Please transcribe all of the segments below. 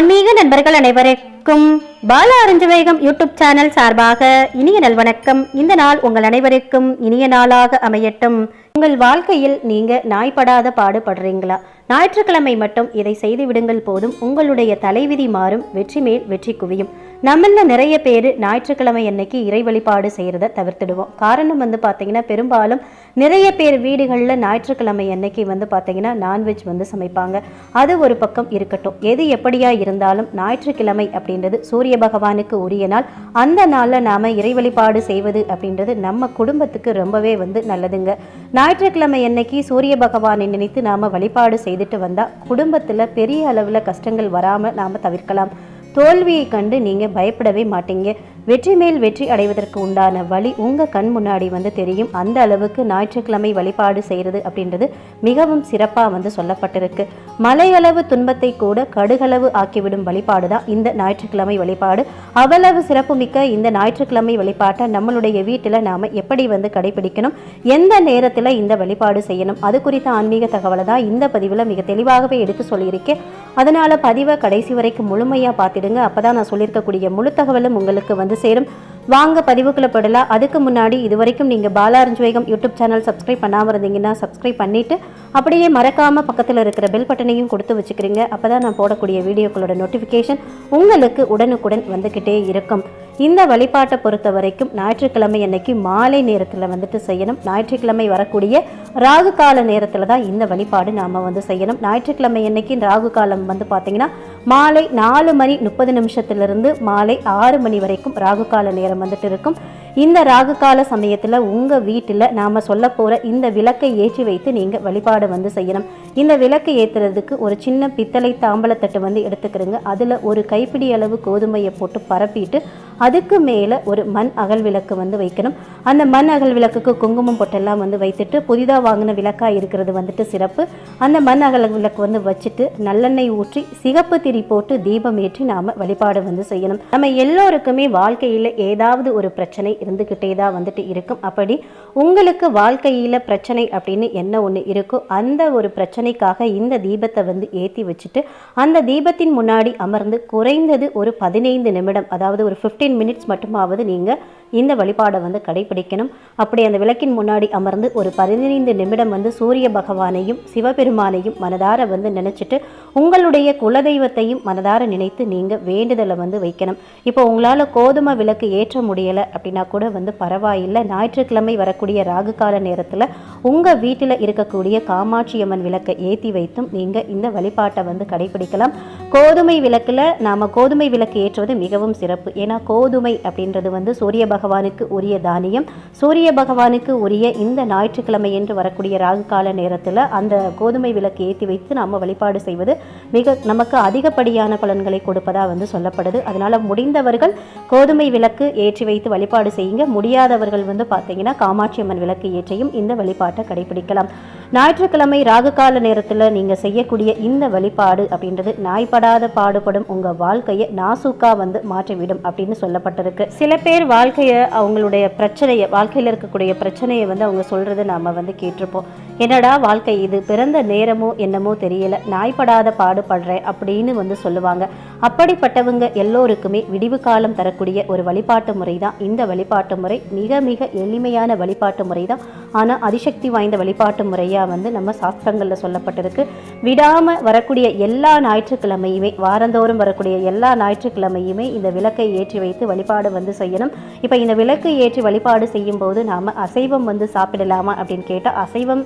ஆன்மீக நண்பர்கள் அனைவருக்கும் பால அறிஞ்சவேகம் யூடியூப் சேனல் சார்பாக இனிய நல்வணக்கம் இந்த நாள் உங்கள் அனைவருக்கும் இனிய நாளாக அமையட்டும். உங்கள் வாழ்க்கையில் நீங்க நாய்ப்படாத பாடுபடுறீங்களா? ஞாயிற்றுக்கிழமை மட்டும் இதை செய்து விடுங்கள் போதும் உங்களுடைய தலைவிதி மாறும் வெற்றி மேல் வெற்றி குவியும். நம்மள நிறைய பேர் ஞாயிற்றுக்கிழமை அன்னைக்கு இறை வழிபாடு செய்கிறத தவிர்த்துடுவோம். காரணம் வந்து பார்த்தீங்கன்னா பெரும்பாலும் நிறைய பேர் வீடுகளில் ஞாயிற்றுக்கிழமை அன்னைக்கு வந்து பார்த்தீங்கன்னா நான்வெஜ் வந்து சமைப்பாங்க. அது ஒரு பக்கம் இருக்கட்டும். எது எப்படியா இருந்தாலும் ஞாயிற்றுக்கிழமை அப்படின்றது சூரிய பகவானுக்கு உரிய நாள். அந்த நாளில் நாம் இறை வழிபாடு செய்வது அப்படின்றது நம்ம குடும்பத்துக்கு ரொம்பவே வந்து நல்லதுங்க. ஞாயிற்றுக்கிழமை அன்னைக்கு சூரிய பகவானை நினைத்து நாம் வழிபாடு செய்துட்டு வந்தால் குடும்பத்தில் பெரிய அளவில் கஷ்டங்கள் வராமல் நாம் தவிர்க்கலாம். தோல்வியை கண்டு நீங்கள் பயப்படவே மாட்டீங்க. வெற்றி மேல் வெற்றி அடைவதற்கு உண்டான வழி உங்கள் கண் முன்னாடி வந்து தெரியும். அந்த அளவுக்கு ஞாயிற்றுக்கிழமை வழிபாடு செய்கிறது அப்படின்றது மிகவும் சிறப்பாக வந்து சொல்லப்பட்டிருக்கு. மலையளவு துன்பத்தை கூட கடுகளவு ஆக்கிவிடும் வழிபாடு தான் இந்த ஞாயிற்றுக்கிழமை வழிபாடு. அவ்வளவு சிறப்புமிக்க இந்த ஞாயிற்றுக்கிழமை வழிபாட்டை நம்மளுடைய வீட்டில் நாம் எப்படி வந்து கடைபிடிக்கணும்? எந்த நேரத்தில் இந்த வழிபாடு செய்யணும்? அது குறித்த ஆன்மீக தகவலை தான் இந்த பதிவில் மிக தெளிவாகவே எடுத்து சொல்லியிருக்கேன். அதனால பதிவை கடைசி வரைக்கும் முழுமையாக பார்த்துடுங்க அப்பதான் நான் சொல்லியிருக்கக்கூடிய முழு தகவலும் உங்களுக்கு வந்து சேரும். வாங்க பதிவுக்குள்ள போடலாம் அதுக்கு முன்னாடி இது வரைக்கும் நீங்கள் பாலாரஞ்சுவேகம் யூடியூப் சேனல் சப்ஸ்கிரைப் பண்ணாமல் இருந்தீங்கன்னா சப்ஸ்கிரைப் பண்ணிட்டு அப்படியே மறக்காம பக்கத்தில் இருக்கிற பெல் பட்டனையும் கொடுத்து வச்சுக்கிறீங்க. அப்பதான் நான் போடக்கூடிய வீடியோக்களோட நோட்டிஃபிகேஷன் உங்களுக்கு உடனுக்குடன் வந்துக்கிட்டே இருக்கும். இந்த வழிபாட்டை பொறுத்த வரைக்கும் ஞாயிற்றுக்கிழமை அன்னைக்கு மாலை நேரத்தில் வந்துட்டு செய்யணும். ஞாயிற்றுக்கிழமை வரக்கூடிய ராகு கால நேரத்தில் தான் இந்த வழிபாடு நாம் வந்து செய்யணும். ஞாயிற்றுக்கிழமை அன்னைக்கு ராகு காலம் வந்து பார்த்திங்கன்னா மாலை நாலு மணி முப்பது நிமிஷத்திலிருந்து மாலை ஆறு மணி வரைக்கும் ராகு கால நேரம் வந்துட்டு இருக்கும். இந்த ராகு கால சமயத்தில் உங்கள் வீட்டில் நாம் சொல்ல போகிற இந்த விளக்கை ஏற்றி வைத்து நீங்கள் வழிபாடு வந்து செய்யணும். இந்த விளக்கு ஏற்றுறதுக்கு ஒரு சின்ன பித்தளை தாம்பலத்தட்டு வந்து எடுத்துக்கிறோங்க. அதில் ஒரு கைப்பிடி அளவு கோதுமையை போட்டு பரப்பிட்டு அதுக்கு மேலே ஒரு மண் அகல் விளக்கு வந்து வைக்கணும். அந்த மண் அகல் விளக்குக்கு குங்குமம் பொட்டெல்லாம் வந்து வைத்துட்டு புதிதாக வாங்கின விளக்காக இருக்கிறது வந்துட்டு சிறப்பு. அந்த மண் அகல் விளக்கு வந்து வச்சுட்டு நல்லெண்ணெய் ஊற்றி சிகப்பு திரி போட்டு தீபம் ஏற்றி நாம் வழிபாடு வந்து செய்யணும். நம்ம எல்லோருக்குமே வாழ்க்கையில் ஏதாவது ஒரு பிரச்சனை இருந்துக்கிட்டே தான் வந்துட்டு இருக்கும். அப்படி உங்களுக்கு வாழ்க்கையில் பிரச்சனை அப்படின்னு என்ன ஒன்று இருக்கோ அந்த ஒரு பிரச்சனைக்காக இந்த தீபத்தை வந்து ஏற்றி வச்சுட்டு அந்த தீபத்தின் முன்னாடி அமர்ந்து குறைந்தது ஒரு பதினைந்து நிமிடம் அதாவது ஒரு ஃபிஃப்டீன் மினிட்ஸ் மட்டுமாவது நீங்கள் இந்த வழிபாடை வந்து கடைபிடிக்கணும். அப்படி அந்த விளக்கின் முன்னாடி அமர்ந்து ஒரு பதினைந்து நிமிடம் வந்து சூரிய பகவானையும் சிவபெருமானையும் மனதார வந்து நினச்சிட்டு உங்களுடைய குலதெய்வத்தையும் மனதார நினைத்து நீங்கள் வேண்டுதலை வந்து வைக்கணும். இப்போ உங்களால் கோதுமை விளக்கு ஏற்ற முடியலை அப்படின்னா கூட வந்து பரவாயில்லை. ஞாயிற்றுக்கிழமை வரக்கூடிய ராகு கால நேரத்தில் உங்கள் வீட்டில் இருக்கக்கூடிய காமாட்சி அம்மன் விளக்கை ஏற்றி வைத்தும் நீங்கள் இந்த வழிபாட்டை வந்து கடைபிடிக்கலாம். கோதுமை விளக்கில் நாம் கோதுமை விளக்கு ஏற்றுவது மிகவும் சிறப்பு. ஏன்னா கோதுமை அப்படின்றது வந்து சூரிய பகவானுக்கு உரிய தானியம். சூரிய பகவானுக்கு உரிய இந்த ஞாயிற்றுக்கிழமை என்று வரக்கூடிய ராகு கால நேரத்தில் அந்த கோதுமை விளக்கு ஏற்றி வைத்து நாம் வழிபாடு செய்வது மிக நமக்கு அதிகப்படியான பலன்களை கொடுப்பதாக வந்து சொல்லப்படுது. அதனால் முடிந்தவர்கள் கோதுமை விளக்கு ஏற்றி வைத்து வழிபாடு செய்யுங்க. முடியாதவர்கள் வந்து பார்த்தீங்கன்னா காமாட்சி அம்மன் விளக்கு ஏற்றியும் இந்த வழிபாட்டை கடைபிடிக்கலாம் ஞாயிற்றுக்கிழமை ராகு கால நேரத்தில் நீங்கள் செய்யக்கூடிய இந்த வழிபாடு அப்படின்றது நாய்ப்படாத பாடுபடும். உங்கள் வாழ்க்கையை நாசூக்கா வந்து மாற்றிவிடும் அப்படின்னு சொல்லப்பட்டிருக்கு. சில பேர் வாழ்க்கையை அவங்களுடைய பிரச்சனையை வாழ்க்கையில் இருக்கக்கூடிய பிரச்சனையை வந்து அவங்க சொல்கிறத நாம் வந்து கேட்டிருப்போம். என்னடா வாழ்க்கை இது? பிறந்த நேரமோ என்னமோ தெரியல. நாய்ப்படாத பாடுபடுறேன் அப்படின்னு வந்து சொல்லுவாங்க. அப்படிப்பட்டவங்க எல்லோருக்குமே விடிவு காலம் தரக்கூடிய ஒரு வழிபாட்டு முறை தான் இந்த வழிபாட்டு முறை மிக மிக எளிமையான வழிபாட்டு முறை தான் ஆனால் அதிசக்தி வாய்ந்த வழிபாட்டு முறையாக வந்து நம்ம சாஸ்திரங்களில் சொல்லப்பட்டிருக்கு. விடாமல் வரக்கூடிய எல்லா ஞாயிற்றுக்கிழமையுமே வாரந்தோறும் வரக்கூடிய எல்லா ஞாயிற்றுக்கிழமையுமே இந்த விளக்கை ஏற்றி வைத்து வழிபாடு வந்து செய்யணும். இப்போ இந்த விளக்கு ஏற்றி வழிபாடு செய்யும்போது நாம் அசைவம் வந்து சாப்பிடலாமா அப்படின்னு கேட்டால் அசைவம்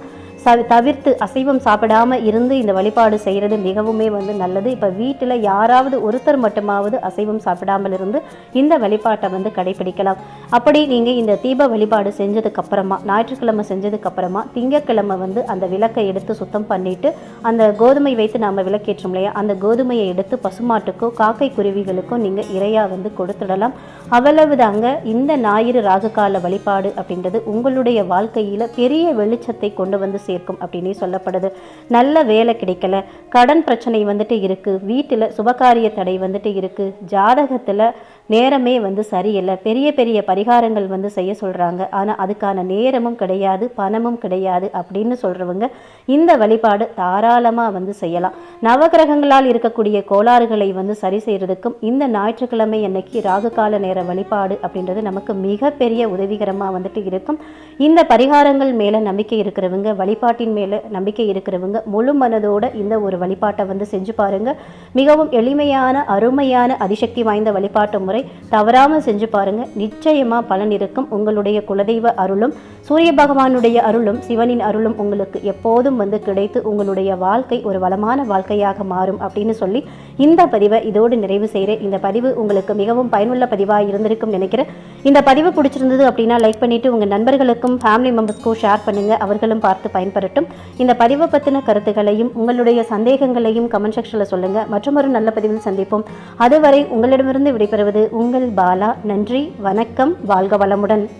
தவிர்த்து அசைவம் சாப்பிடாம இருந்து இந்த வழிபாடு செய்கிறது மிகவுமே வந்து நல்லது. இப்போ வீட்டில் யாராவது ஒருத்தர் மட்டுமாவது அசைவம் சாப்பிடாமல் இருந்து இந்த வழிபாட்டை வந்து கடைபிடிக்கலாம். அப்படி நீங்கள் இந்த தீப வழிபாடு செஞ்சதுக்கப்புறமா ஞாயிற்றுக்கிழமை செஞ்சதுக்கப்புறமா திங்கக்கிழமை வந்து அந்த விளக்கை எடுத்து சுத்தம் பண்ணிட்டு அந்த கோதுமை வைத்து நாம் விளக்கேற்றோம் இல்லையா அந்த கோதுமையை எடுத்து பசுமாட்டுக்கோ காக்கை குருவிகளுக்கோ நீங்கள் இரையாக வந்து கொடுத்துடலாம். அவ்வளவுதாங்க இந்த ஞாயிறு ராகுகால வழிபாடு அப்படின்றது உங்களுடைய வாழ்க்கையில் பெரிய வெளிச்சத்தை கொண்டு வந்து சேர்க்கும் அப்படின்னே சொல்லப்படுது. நல்ல வேலை கிடைக்கல. கடன் பிரச்சனை வந்துட்டு இருக்குது வீட்டில் சுபகாரிய தடை வந்துட்டு இருக்குது ஜாதகத்தில் நேரமே வந்து சரியில்லை. பெரிய பெரிய பரிகாரங்கள் வந்து செய்ய சொல்கிறாங்க ஆனால் அதுக்கான நேரமும் கிடையாது பணமும் கிடையாது அப்படின்னு சொல்கிறவங்க இந்த வழிபாடு தாராளமாக வந்து செய்யலாம். நவகிரகங்களால் இருக்கக்கூடிய கோளாறுகளை வந்து சரி செய்கிறதுக்கும் இந்த ஞாயிற்றுக்கிழமை அன்னைக்கு ராகு கால நேர வழிபாடு அப்படின்றது நமக்கு மிகப்பெரிய உதவிகரமாக வந்துட்டு இருக்கும். இந்த பரிகாரங்கள் மேலே நம்பிக்கை இருக்கிறவங்க வழிபாட்டின் மேலே நம்பிக்கை இருக்கிறவங்க முழு மனதோட இந்த ஒரு வழிபாட்டை வந்து செஞ்சு பாருங்கள் மிகவும் எளிமையான அருமையான அதிசக்தி வாய்ந்த வழிபாட்டு முறை முறை தவறாமல் செஞ்சு பாருங்க. நிச்சயமா பலன் இருக்கும். உங்களுடைய குலதெய்வ அருளும் சூரிய பகவானுடைய அருளும் சிவனின் அருளும் உங்களுக்கு எப்போதும் வந்து கிடைத்து உங்களுடைய வாழ்க்கை ஒரு வளமான வாழ்க்கையாக மாறும் அப்படின்னு சொல்லி இந்த பதிவை இதோடு நிறைவு செய்கிறேன். இந்த பதிவு உங்களுக்கு மிகவும் பயனுள்ள பதிவாக இருந்திருக்கும் நினைக்கிறேன். இந்த பதிவு பிடிச்சிருந்தது அப்படின்னா லைக் பண்ணிட்டு உங்கள் நண்பர்களுக்கும் ஃபேமிலி மெம்பர்ஸ்க்கும் ஷேர் பண்ணுங்க. அவர்களும் பார்த்து பயன்பெறட்டும். இந்த பதிவை பற்றின கருத்துக்களையும் உங்களுடைய சந்தேகங்களையும் கமெண்ட் செக்ஷனில் சொல்லுங்கள் மற்றொரு நல்ல பதிவில் சந்திப்போம். அதுவரை உங்களிடமிருந்து விடைபெறுவது உங்கள் பாலா நன்றி வணக்கம் வாழ்க வளமுடன்.